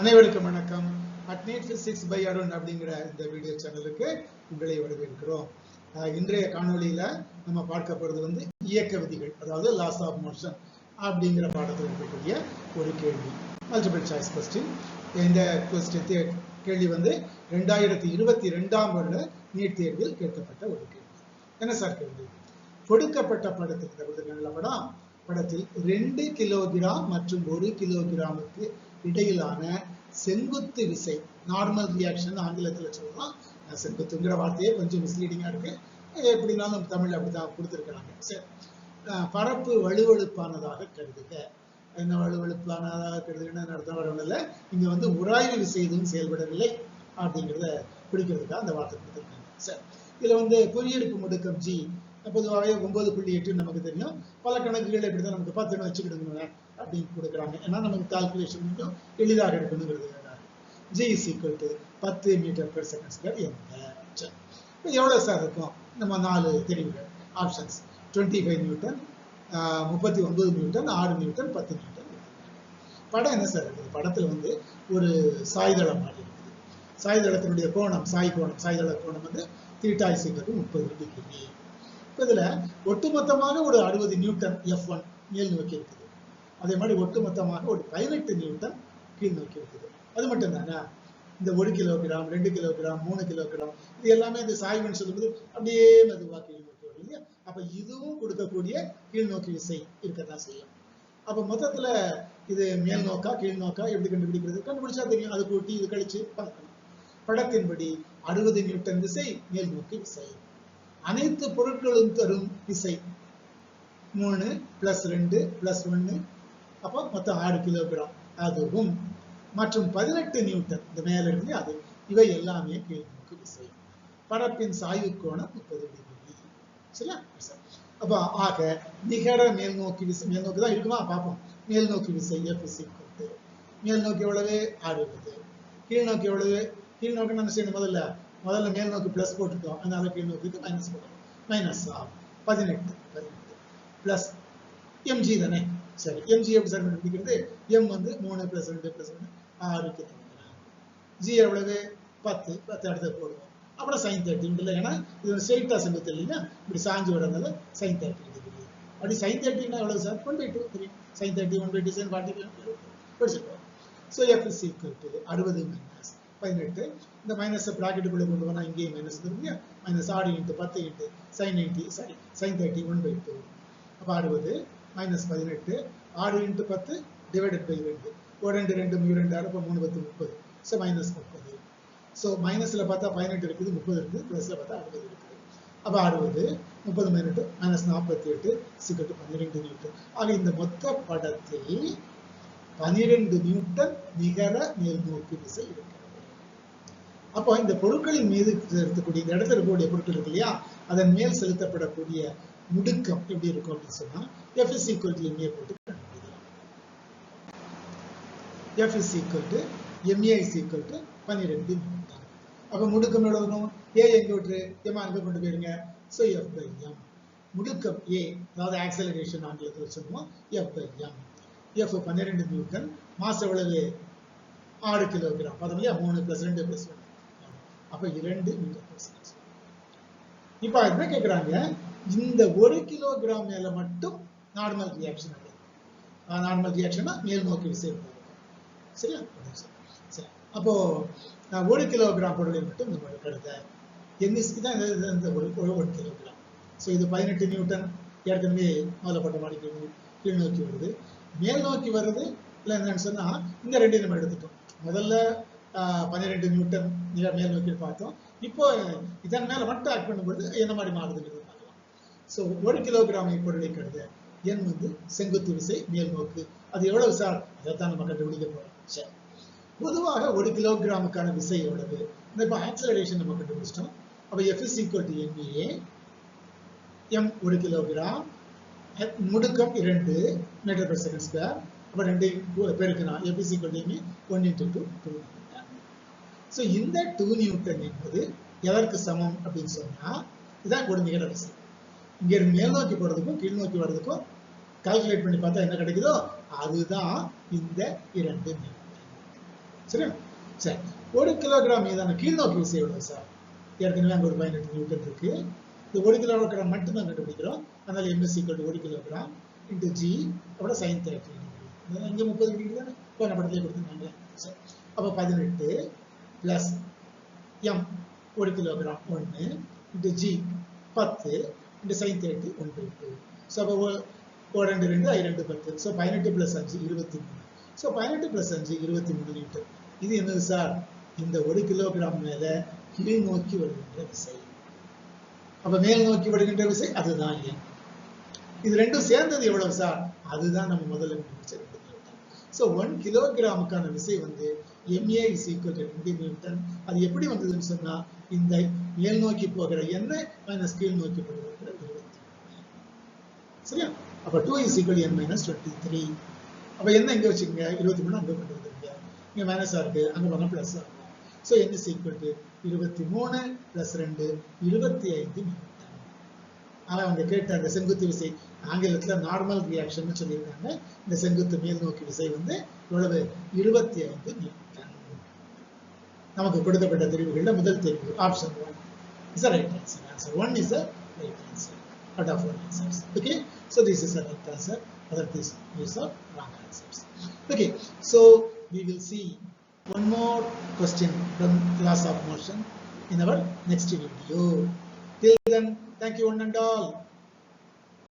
அனைவருக்கும் வணக்கம். Adnate physics by Arun அப்படிங்கிற இந்த வீடியோ சேனலுக்கு உங்களை வரவேற்கிறோம். இன்றைய காணொளியில நம்ம பார்க்க போறது வந்து இயக்க விதிகள் அதாவது லாஸ் ஆஃப் மோஷன் அப்படிங்கிற பாடத்தில் இருக்கக்கூடிய ஒரு கேள்வி. மல்டிபிள் சாய்ஸ் கொஸ்டின் இந்த கொஸ்டின் கேள்வி வந்து ரெண்டாயிரத்தி இருபத்தி ரெண்டாம் வருட நீட் தேர்வில் கேட்கப்பட்ட ஒரு கேள்வி. என்ன சார் கேள்வி? கொடுக்கப்பட்ட படத்தில் நல்ல படம் படத்தில் ரெண்டு கிலோகிராம் மற்றும் ஒரு கிலோகிராமுக்கு இடையிலான செங்குத்து விசை நார்மல் ரியாக்ஷன் ஆங்கிலத்தில் சொல்லலாம். செங்குத்துங்கிற வார்த்தையே கொஞ்சம் மிஸ்லீடிங்காக இருக்கு. எப்படினாலும் தமிழ் அப்படிதான் கொடுத்துருக்கிறாங்க. சரி. பரப்பு வலுவழுப்பானதாக கருதுக. என்ன வலுவழுப்பானதாக கருதுகன்னு அர்த்தம் வரவில்லை இங்க வந்து உராய்வு விசை எதுவும் செயல்படவில்லை அப்படிங்கிறத பிடிக்கிறதுக்காக அந்த வார்த்தை கொடுத்துருக்காங்க. சரி. இதுல வந்து புவியீர்ப்பு முடுக்கம் ஜி பொதுவாகவே ஒன்பது புள்ளி எட்டு நமக்கு தெரியும். பல கணக்குகள் இப்படிதான் நமக்கு பத்துன்னு வச்சுக்கிடுங்க அப்படின்னு கொடுக்குறாங்க. ஏன்னா நமக்கு கால்குலேஷன் கொஞ்சம் எளிதாக எடுக்கணுங்கிறது ஜி இஸ் ஈக்குவல் டு பத்து மீட்டர் பெர் செகண்ட் ஸ்கொயர் எந்த இப்போ எவ்வளோ சார் இருக்கும்? நம்ம நாலு தெரிவுகள் ஆப்ஷன்ஸ் டுவெண்ட்டி ஃபைவ் நியூட்டன் முப்பத்தி ஒன்பது நியூட்டன் ஆறு நியூட்டன் பத்து நியூட்டன் படம் என்ன சார் இருக்குது? படத்தில் வந்து ஒரு சாய்தளம் மாதிரி இருக்குது. சாய்தளத்தினுடைய கோணம் சாய் கோணம் சாய்தள கோணம் வந்து தீட்டா இசைக்கிறது முப்பது டிகிரி இதுல ஒட்டுமொத்தமாக ஒரு அறுபது நியூட்டன் எஃப் ஒன் மேல் நோக்கி இருக்குது. அதே மாதிரி ஒட்டுமொத்தமாக ஒரு பதினெட்டு நியூட்டன் கீழ் நோக்கி இருக்குது. அது மட்டும் தானே இந்த ஒரு கிலோகிராம் ரெண்டு கிலோகிராம் மூணு கிலோகிராம் இது எல்லாமே இந்த சாய்வுன்னு சொல்லும்போது அப்படியே மெதுவாக கீழ் நோக்கி வரும் இல்லையா? அப்ப இதுவும் கொடுக்கக்கூடிய கீழ் நோக்கி விசை இருக்கத்தான் செய்யும். அப்ப மொத்தத்துல இது மேல் நோக்கா கீழ் நோக்கா எப்படி கண்டுபிடிக்கிறது? கண்டுபிடிச்சா தெரியும். அது கூட்டி இது கழிச்சு பார்க்கணும் படத்தின்படி அறுபது நியூட்டன் விசை மேல் நோக்கி விசை. அனைத்து பொருட்களும் தரும் விசை மூணு பிளஸ் ரெண்டு பிளஸ் ஒன்னு அப்போ மொத்தம் ஆறு கிலோகிராம் அதுவும். மற்றும் பதினெட்டு நியூட்டன். இந்த மேல இருந்து அது. இவை எல்லாமே கீழ்நோக்கு விசை பரப்பின் சாய்வு கோணம் முப்பது டிகிரி. சரியா? அப்ப ஆக நிகர மேல் நோக்கி விசை மேல்நோக்கி தான் இருக்குமா? பார்ப்போம். மேல்நோக்கி விசை எஃப் மேல்நோக்கி மேல் எவ்வளவு அறுபது கீழ்நோக்கி எவ்வளவு? கீழ்நோக்கி நம்ம செய்யணும் முதல்ல? முதல்ல மேல் நோக்கி பிளஸ் போட்டுட்டோம். அதனால கீழ் நோக்கிக்கு மைனஸ் போட்டோம். மைனஸ் பதினெட்டு. பதினெட்டு. பிளஸ் எம்ஜி தானே? சரி. எம்ஜி எப்படி சார் கண்டுபிடிக்கிறது? எம் வந்து மூணு பிளஸ் ரெண்டு பிளஸ் ஒன்று ஆறுக்கு ஜி எவ்வளவு? பத்து. பத்து அடுத்தது போடுவோம். அப்புறம் சைன் தேர்ட்டி இல்லை ஏன்னா இது ஒரு ஸ்ட்ரெயிட்டா செங்குத்து இல்லைன்னா இப்படி சாஞ்சு விடுறதுனால சைன் தேர்ட்டி இருக்குது அப்படி சைன் தேர்ட்டினா எவ்வளவு sir one by two three sine thirty one by two sine forty படிச்சிருக்கோம் so F is equal to அறுபது மைனஸ் பதினெட்டு. இந்த மைனஸை ப்ராக்கெட்டுக்குள்ளே கொண்டு வந்தால் இங்கேயும் மைனஸ் இருக்கும் மைனஸ் ஆறு இன்ட்டு பத்து into sine ninety sorry sine thirty one by two அப்போ அறுபது மைனஸ் பதினெட்டு ஆறு இன்ட்டு பத்து டிவைடட் பை ரெண்டு ஒரு ரெண்டு ரெண்டு மூணு ரெண்டு ஆறு மூணு பத்து முப்பது. ஸோ மைனஸ் முப்பது. ஸோ மைனஸில் பார்த்தா பதினெட்டு இருக்குது முப்பது இருக்குது. ப்ளஸில் பார்த்தா அறுபது இருக்குது. அப்போ அறுபது முப்பது பதினெட்டு மைனஸ் நாற்பத்தி எட்டு சிக்கட்டு பன்னிரெண்டு நியூட்டன் ஆக இந்த மொத்த படத்தில் பனிரெண்டு நியூட்டன் நிகர மேல்நோக்கு விசை இருக்கும் அப்போ இந்த பொருட்களின் மீது செலுத்தக்கூடிய இந்த இடத்துல இருக்கக்கூடிய பொருட்கள் இருக்கு இல்லையா? அதன் மேல் செலுத்தப்படக்கூடிய முடுக்கம் எப்படி இருக்கும் அப்படின்னு சொன்னா F is equal to MA போட்டு கண்டுபிடிக்கலாம். F is equal to MA is equal to பன்னிரெண்டு நியூட்டன் அப்போ முடுக்கம் எழுதணும் ஏ எங்க விட்டு எம்மா அங்க கொண்டு போயிருங்க. ஸோ எஃப் பை எம் முடுக்கம் ஏ அதாவது ஆக்சலரேஷன் ஆங்கிலத்தில் சொல்லுவோம். எஃப் பை எம் எஃப் பன்னிரெண்டு நியூட்டன் மாஸ் எவ்வளவு? ஆறு கிலோகிராம் பார்த்தோம் இல்லையா? மூணு பிளஸ் ரெண்டு பிளஸ் ஒன்று. அப்ப இரண்டு மீட்டர் per second. இப்ப என்ன கேக்குறாங்க? இந்த ஒரு கிலோகிராம் மேல மட்டும் நார்மல் ரியாக்ஷன் அடையும் நார்மல் ரியாக்ஷனா மேல் நோக்கி விசை சரியா? சரி. அப்போ நான் ஒரு கிலோகிராம் பொருளை மட்டும் இந்த கருத. என்எஸ்க்கு தான் இந்த ஒரு ஒரு- கிலோகிராம் ஸோ இது பதினெட்டு நியூட்டன். ஏற்கனவே முதல்ல பட்ட மாதிரி கீழ் நோக்கி வருது. மேல் நோக்கி வருது. இல்லை என்னன்னு சொன்னால் இந்த ரெண்டையும் நம்ம எடுத்துட்டோம். முதல்ல பன்னிரெண்டு நியூட்டன் நில- மேல் நோக்கி பார்த்தோம். இப்போ இதன் மேல மட்டும் ஆக்ட் பண்ணும்போது என்ன மாதிரி மாறுதுங்கிறது பார்க்கலாம். ஸோ ஒரு கிலோகிராம் பொருளை கருது என் வந்து செங்குத்து விசை மேல் நோக்கு. அது எவ்வளவு சார் அதைத்தான் நம்ம கண்டுபிடிக்க போறோம். சரி. பொதுவாக ஒரு கிலோகிராமுக்கான விசை எவ்வளவு? இந்த இப்போ ஆக்சலரேஷன் நம்ம கண்டுபிடிச்சிட்டோம். அப்போ F is equal to MA M ஒரு கிலோகிராம் முடுக்கம் இரண்டு மீட்டர் பர் செகண்ட் ஸ்கொயர் அப்போ ரெண்டு பெருக்கணும் F is equal to MA one into two two so இந்த டூ நியூட்டன் என்பது எதற்கு சமம் அப்படின்னு சொன்னா இதுதான் கொடுமைகள் நிகர இங்கே இங்க இருந்து மேல் நோக்கி போறதுக்கும் கீழ் நோக்கி வர்றதுக்கும் கால்குலேட் பண்ணி பார்த்தா என்ன கிடைக்குதோ அதுதான் இந்த இரண்டு சரியா? சரி. ஒரு கிலோகிராம் மீதான கீழ்நோக்கி விசை எவ்வளவு சார். ஏற்கனவே அங்கே ஒரு பதினெட்டு நியூட்டன் இருக்கு. இந்த ஒரு கிலோகிராம் மட்டும் தான் கண்டுபிடிக்கிறோம். அதனால எம்எஸ் ஈக்குவல் ஒரு கிலோகிராம் இன்ட்டு ஜி அப்புறம் சைன் தேர்ட்டி இங்கே முப்பது டிகிரி தானே? போன படத்துல கொடுத்துருந்தாங்க சரி. அப்போ பதினெட்டு பிளஸ் எம் ஒரு கிலோகிராம் ஒன்று இன்ட்டு ஜி பத்து இன்ட்டு சைன் தேர்ட்டி ஒன் எட்டு ஸோ அப்போ ஓ ரெண்டு ரெண்டு ஐ ரெண்டு பத்து. ஸோ பதினெட்டு ப்ளஸ் அஞ்சு இருபத்தி மூணு. ஸோ பதினெட்டு ப்ளஸ் அஞ்சு இருபத்தி மூணு லிட்டர் இது என்னது சார் இந்த ஒரு கிலோகிராம் மேலே கீழ் நோக்கி வருகின்ற விசை. அப்போ மேல் நோக்கி வருகின்ற விசை அதுதான் எண் இது ரெண்டும் சேர்ந்தது எவ்வளவு சார் அதுதான் நம்ம முதல்ல கண்டுபிடிச்ச ஸோ ஒன் கிலோகிராமுக்கான விசை வந்து எம்ஏ இஸ் ஈக்குவல் டு ரெண்டு நியூட்டன் அது எப்படி வந்ததுன்னு சொன்னால் இந்த மேல் நோக்கி போகிற எண்ணெய் மைனஸ் கீழ் நோக்கி போகிற இருபத்தி சரியா? அப்போ two is equal N minus twenty three அப்ப என்ன இங்க வச்சுக்கோங்க? இருபத்தி மூணு அங்க கொண்டு வந்துருங்க. இங்கே மைனஸாக இருக்கு அங்க போனால் ப்ளஸ் ஆகும் so N is equal to இருபத்தி மூணு ப்ளஸ் ரெண்டு இருபத்தி ஐந்து நியூட்டன் ஆனா அவங்க கேட்டாங்க செங்குத்து விசை ஆங்கிலத்துல நார்மல் ரியாக்ஷன் சொல்லியிருக்காங்க. இந்த செங்குத்து மேல் நோக்கி விசை வந்து எவ்வளவு? இருபத்தி ஐந்து நியூட்டன் நமக்கு கொடுக்கப்பட்ட தெரிவுகள்ல முதல் தெரிவு option one is right answer answer one is right answer out of four answers okay so this is a right answer other this is a wrong answers okay so we will see one more question from class of motion in our next video till then thank you one and all